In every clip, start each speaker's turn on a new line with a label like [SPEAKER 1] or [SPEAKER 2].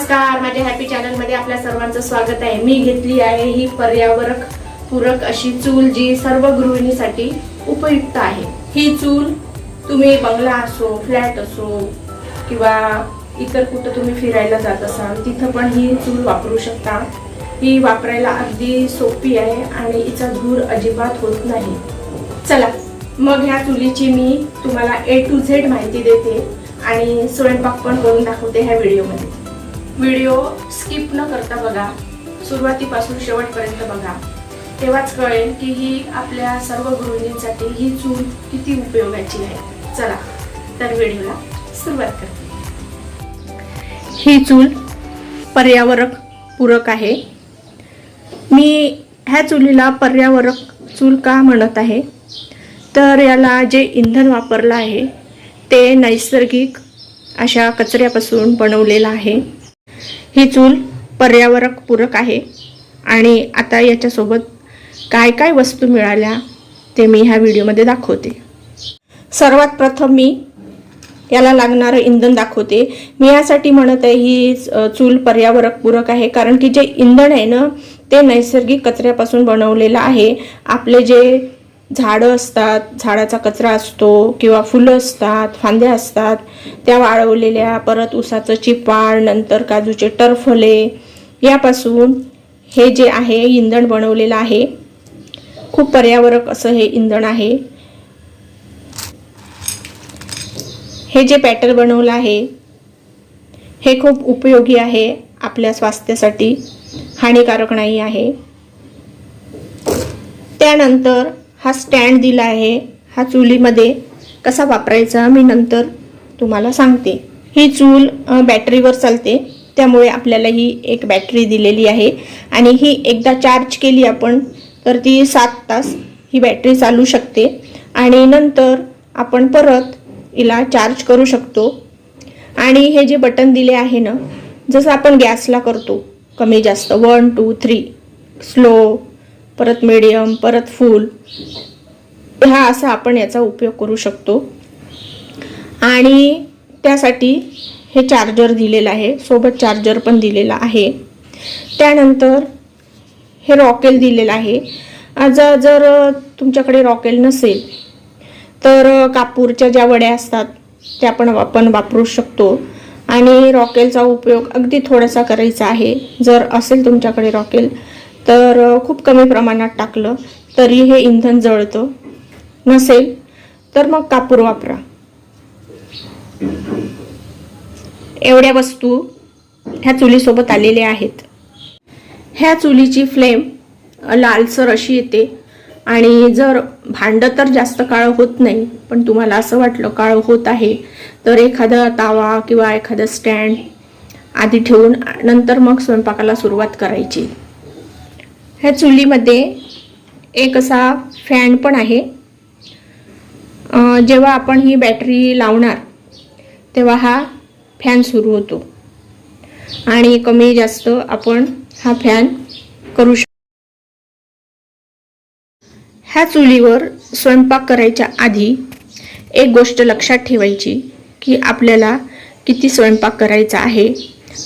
[SPEAKER 1] नमस्कार माझ्या हॅपी चॅनलमध्ये आपल्या सर्वांचं स्वागत आहे. मी घेतली आहे ही पर्यावरक पूरक अशी चूल जी सर्व गृहिणीसाठी उपयुक्त आहे. ही चूल तुम्ही बंगला असो फ्लॅट असो किंवा इतर कुठं तुम्ही फिरायला जात असाल तिथं पण ही चूल वापरू शकता. ही वापरायला अगदी सोपी आहे आणि हिचा धूर अजिबात होत नाही. चला मग ह्या चुलीची मी तुम्हाला ए टू झेड माहिती देते आणि स्वयंपाक पण करून दाखवते ह्या व्हिडिओमध्ये व्हिडिओ स्किप न करता बघा. सुरुवातीपासून शेवटपर्यंत बघा. तेव्हाच कळेल की ही आपल्या सर्व गृहिणींसाठी ही चूल किती उपयोगाची आहे. चला तर व्हिडिओला सुरुवात करते ही चूल पर्यावरक पूरक आहे. मी ह्या चुलीला पर्यावरक चूल का म्हणत आहे? तर याला जे इंधन वापरलं आहे ते नैसर्गिक अशा कचऱ्यापासून बनवलेलं आहे. ही चूल पर्यावरक पूरक आहे. आणि आता याच्यासोबत काय काय वस्तू मिळाल्या ते मी ह्या व्हिडिओमध्ये दाखवते. सर्वात प्रथम मी याला लागणारं इंधन दाखवते. मी यासाठी म्हणत आहे ही चूल पर्यावरक पूरक आहे. कारण की जे इंधन आहे ना ते नैसर्गिक कचऱ्यापासून बनवलेलं आहे. आपले जे झाडं असतात झाडाचा कचरा असतो किंवा फुलं असतात फांद्या असतात त्या वाळवलेल्या परत उसाचं चिपाळ नंतर काजूचे टरफले यापासून हे जे आहे इंधन बनवलेलं आहे खूप पर्यावरक असं हे इंधन आहे. हे जे बॅटर बनवलं आहे हे खूप उपयोगी आहे आपल्या स्वास्थ्यासाठी हानिकारक नाही आहे. त्यानंतर हा स्टँड दिला आहे हा चुलीमध्ये कसा वापरायचा मी नंतर तुम्हाला सांगते. ही चूल बॅटरीवर चालते त्यामुळे आपल्याला ही एक बॅटरी दिलेली आहे. आणि ही एकदा चार्ज केली आपण तर ती सात तास ही बॅटरी चालू शकते. आणि नंतर आपण परत हिला चार्ज करू शकतो. आणि हे जे बटन दिले आहे ना जसं आपण गॅसला करतो कमी जास्त वन टू थ्री स्लो परत मिडियम परत फुल हा असा आपण याचा उपयोग करू शकतो. आणि त्यासाठी हे चार्जर दिलेलं आहे. सोबत चार्जर पण दिलेला आहे. त्यानंतर हे रॉकेल दिलेलं आहे. आज जर तुमच्याकडे रॉकेल नसेल तर कापूरच्या ज्या वड्या असतात त्या पण आपण वापरू शकतो. आणि रॉकेलचा उपयोग अगदी थोडासा करायचा आहे. जर असेल तुमच्याकडे रॉकेल तर खूप कमी प्रमाणात टाकलं तरी हे इंधन जळतं. नसेल तर मग कापूर वापरा. एवढ्या वस्तू ह्या चुलीसोबत आलेल्या आहेत. ह्या चुलीची फ्लेम लालसर अशी येते. आणि जर भांडं तर जास्त काळं होत नाही पण तुम्हाला असं वाटलं काळं होत आहे तर एखादा तावा किंवा एखादं स्टँड आधी ठेवून नंतर मग स्वयंपाकाला सुरुवात करायची. ह्या चुलीमध्ये एक असा फॅन पण आहे. जेव्हा आपण ही बॅटरी लावणार तेव्हा हा फॅन सुरू होतो. आणि कमी जास्त आपण हा फॅन करू शकतो ह्या चुलीवर स्वयंपाक करायच्या आधी एक गोष्ट लक्षात ठेवायची की आपल्याला किती स्वयंपाक करायचा आहे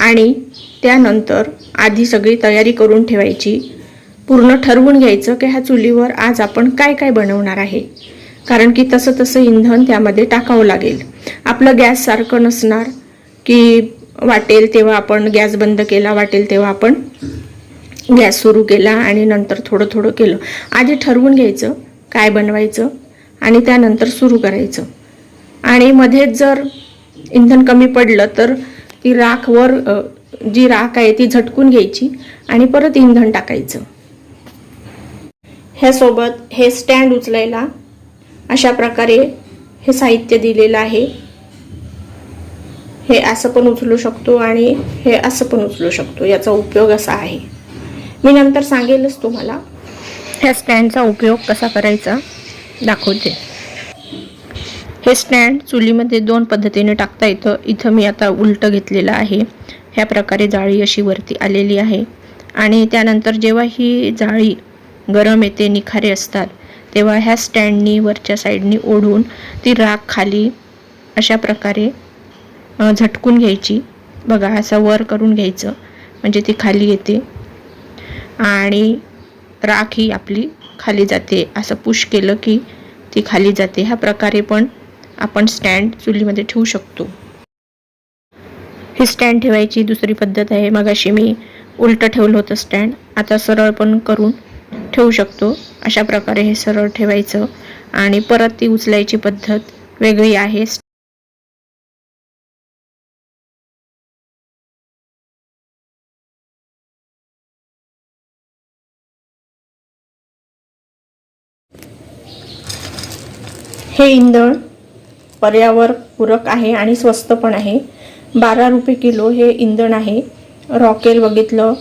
[SPEAKER 1] आणि त्यानंतर आधी सगळी तयारी करून ठेवायची. पूर्ण ठरवून घ्यायचं की ह्या चुलीवर आज आपण काय काय बनवणार आहे. कारण की तसं तसं इंधन त्यामध्ये टाकावं लागेल. आपलं गॅस सारखं नसणार की वाटेल तेव्हा आपण गॅस बंद केला वाटेल तेव्हा आपण गॅस सुरू केला आणि नंतर थोडं थोडं केलं. आधी ठरवून घ्यायचं काय बनवायचं आणि त्यानंतर सुरू करायचं. आणि मध्येच जर इंधन कमी पडलं तर ती राखवर जी राख आहे ती झटकून घ्यायची आणि परत इंधन टाकायचं. ह्यासोबत हे स्टँड उचलायला अशा प्रकारे हे साहित्य दिलेलं आहे. हे असं पण उचलू शकतो आणि हे असं पण उचलू शकतो. याचा उपयोग असा आहे. मी नंतर सांगेलच तुम्हाला ह्या स्टँडचा उपयोग कसा करायचा. दाखवते. हे स्टँड चुलीमध्ये दोन पद्धतीने टाकता येतं. इथं मी आता उलटं घेतलेलं आहे. ह्या प्रकारे जाळी अशी वरती आलेली आहे. आणि त्यानंतर जेव्हा ही जाळी गरम येते निखारे असतात. तेव्हा ह्या स्टँडनी वरच्या साईडनी ओढून ती राख खाली अशा प्रकारे झटकून घ्यायची. बघा असं वर करून घ्यायचं. म्हणजे ती खाली येते. आणि राख ही आपली खाली जाते. असं पुश केलं की ती खाली जाते. ह्या प्रकारे पण आपण स्टँड चुलीमध्ये ठेवू शकतो. ही स्टँड ठेवायची दुसरी पद्धत आहे. मगाशी मी उलटं ठेवलं होतं स्टँड. आता सरळ पण करून ठेवू शकतो. अशा प्रकारे हे सरळ ठेवायचं आणि परत ती उचलायची पद्धत वेगळी आहे. हे इंधन पर्यावरणपूरक आहे आणि स्वस्त पण आहे. बारा रुपये किलो हे इंधन आहे. रॉकेल बघितलं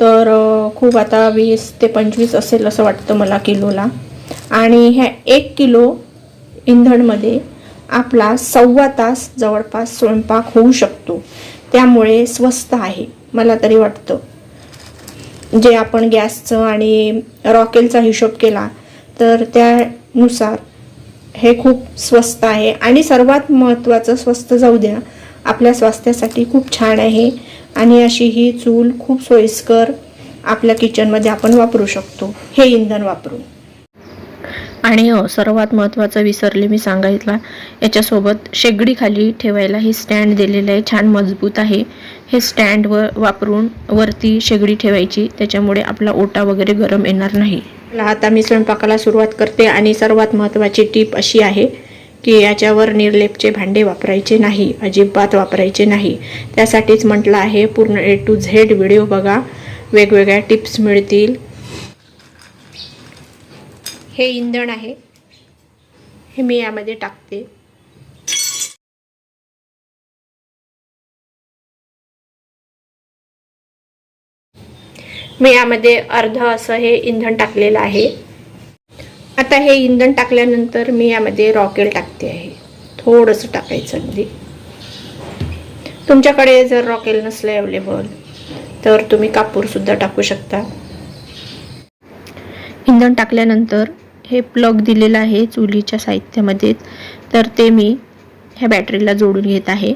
[SPEAKER 1] तर खूप आता वीस ते पंचवीस असेल असं वाटतं मला किलोला. आणि ह्या एक किलो इंधनमध्ये आपला सव्वा तास जवळपास स्वयंपाक होऊ शकतो. त्यामुळे स्वस्त आहे मला तरी वाटतं. जे आपण गॅसचं आणि रॉकेलचा हिशोब केला तर त्यानुसार हे खूप स्वस्त आहे. आणि सर्वात महत्त्वाचं स्वस्त जाऊ द्या आपल्या स्वास्थ्यासाठी खूप छान आहे. आणि अशी ही चूल खूप सोयीस्कर आपल्या किचनमध्ये आपण वापरू शकतो. हे इंधन वापरून. आणि हो सर्वात महत्त्वाचं विसरले मी सांगायला याच्यासोबत शेगडी खाली ठेवायला हे स्टँड दिलेलं आहे. छान मजबूत आहे. हे स्टँड वर वापरून वरती शेगडी ठेवायची. त्याच्यामुळे आपला ओटा वगैरे गरम येणार नाही. आता मी स्वयंपाकाला सुरुवात करते आणि सर्वात महत्त्वाची टीप अशी आहे की याच्यावर निर्लेपचे भांडे वापरायचे नाही अजिबात वापरायचे नाही. त्यासाठीच म्हटलं आहे पूर्ण ए टू झेड व्हिडिओ बघा. वेगवेगळ्या टिप्स मिळतील. हे इंधन आहे. हे मी यामध्ये टाकते. मी यामध्ये अर्ध असं हे इंधन टाकलेलं आहे. आता हे इंधन टाकल्यानंतर मी यामध्ये रॉकेल टाकते आहे. थोडंसं टाकायचं अगदी. तुमच्याकडे जर रॉकेल नसलं अवेलेबल तर तुम्ही कापूरसुद्धा टाकू शकता. इंधन टाकल्यानंतर हे प्लग दिलेलं आहे चुलीच्या साहित्यामध्ये तर ते मी ह्या बॅटरीला जोडून घेत आहे.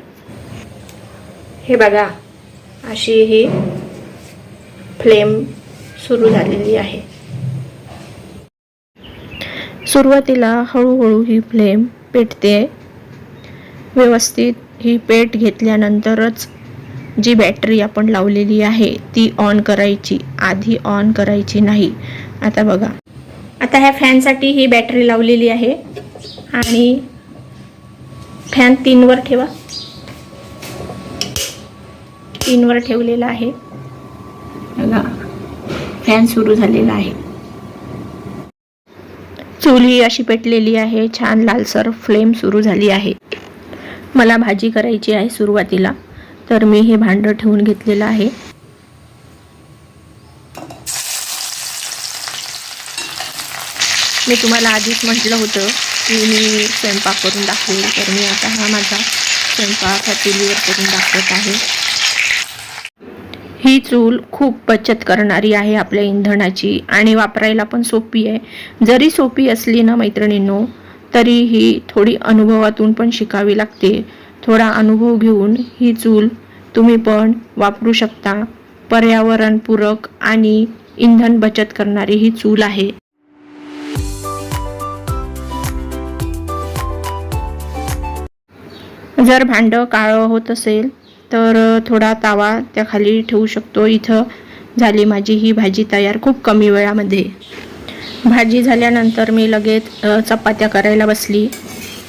[SPEAKER 1] हे बघा अशी ही फ्लेम सुरू झालेली आहे. सुरुवातीला हळूहळू ही फ्लेम पेटते. व्यवस्थित ही पेट घेतल्यानंतरच जी बॅटरी आपण लावलेली आहे ती ऑन करायची. आधी ऑन करायची नाही. आता बघा. आता ह्या फॅनसाठी ही बॅटरी लावलेली आहे. आणि फॅन तीनवर ठेवा. तीनवर ठेवलेला आहे. बघा. फॅन सुरू झालेला आहे. चूल ही अशी पेटलेली आहे. छान लालसर फ्लेम सुरू झाली आहे. मला भाजी करायची आहे सुरुवातीला. तर मी हे भांडं ठेवून घेतलेलं आहे. मी तुम्हाला आधीच म्हटलं होतं की मी स्वयंपाक करून दाखवेल तर मी आता हा माझा स्वयंपाक ह्या चुलीवर करून दाखवत आहे. ही चूल खूप बचत करणारी आहे आपल्या इंधनाची आणि वापरायला पण सोपी आहे. जरी सोपी असली ना मैत्रिणींनो तरी ही थोडी अनुभवातून पण शिकावी लागते. थोडा अनुभव घेऊन ही चूल तुम्ही पण वापरू शकता. पर्यावरणपूरक आणि इंधन बचत करणारी ही चूल आहे. जर भांडं काळं होत असेल तर थोडा तावा त्या खाली ठेवू शकतो. इथं झाली माझी ही भाजी तयार खूप कमी वेळामध्ये. भाजी झाल्यानंतर मी लगेच चपात्या करायला बसली.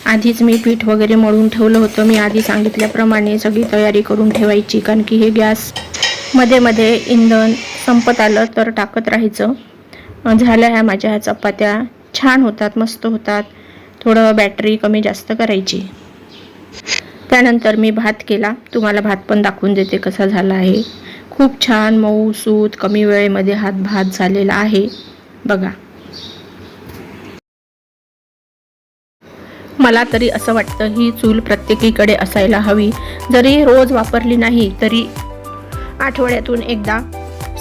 [SPEAKER 1] आधीच मी पीठ वगैरे मळून ठेवलं होतं. मी आधी सांगितल्याप्रमाणे सगळी तयारी करून ठेवायची. कारण की हे गॅसमध्ये मध्ये इंधन संपत आलं तर टाकत राहायचं. झाल्या ह्या माझ्या ह्या चपात्या. छान होतात मस्त होतात. थोडं बॅटरी कमी जास्त करायची. त्यानंतर मी भात केला. तुम्हाला भात पण दाखवून देते कसा झाला आहे. खूप छान मऊ सूत कमी वेळेमध्ये हात भात झालेला आहे. बघा. मला तरी असं वाटतं ही चूल प्रत्येकीकडे असायला हवी. जरी रोज वापरली नाही तरी आठवड्यातून एकदा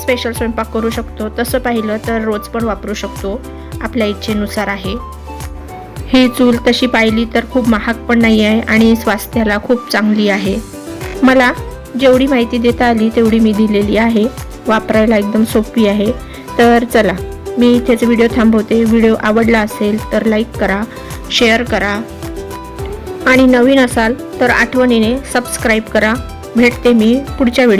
[SPEAKER 1] स्पेशल स्वयंपाक करू शकतो. तसं पाहिलं तर रोज पण वापरू शकतो. आपल्या इच्छेनुसार आहे. ही चूल तशी पाहिली तर खूप महाग पण नाही आहे आणि स्वास्थ्याला खूप चांगली आहे. मला जेवढी माहिती देता आली तेवढी मी दिलेली आहे. वापरायला एकदम सोपी आहे. तर चला मी इथेच व्हिडिओ थांबवते. व्हिडिओ आवडला असेल तर लाईक करा शेअर करा. आणि नवीन असाल तर आठवणीने सबस्क्राईब करा. भेटते मी पुढच्या व्हिडिओ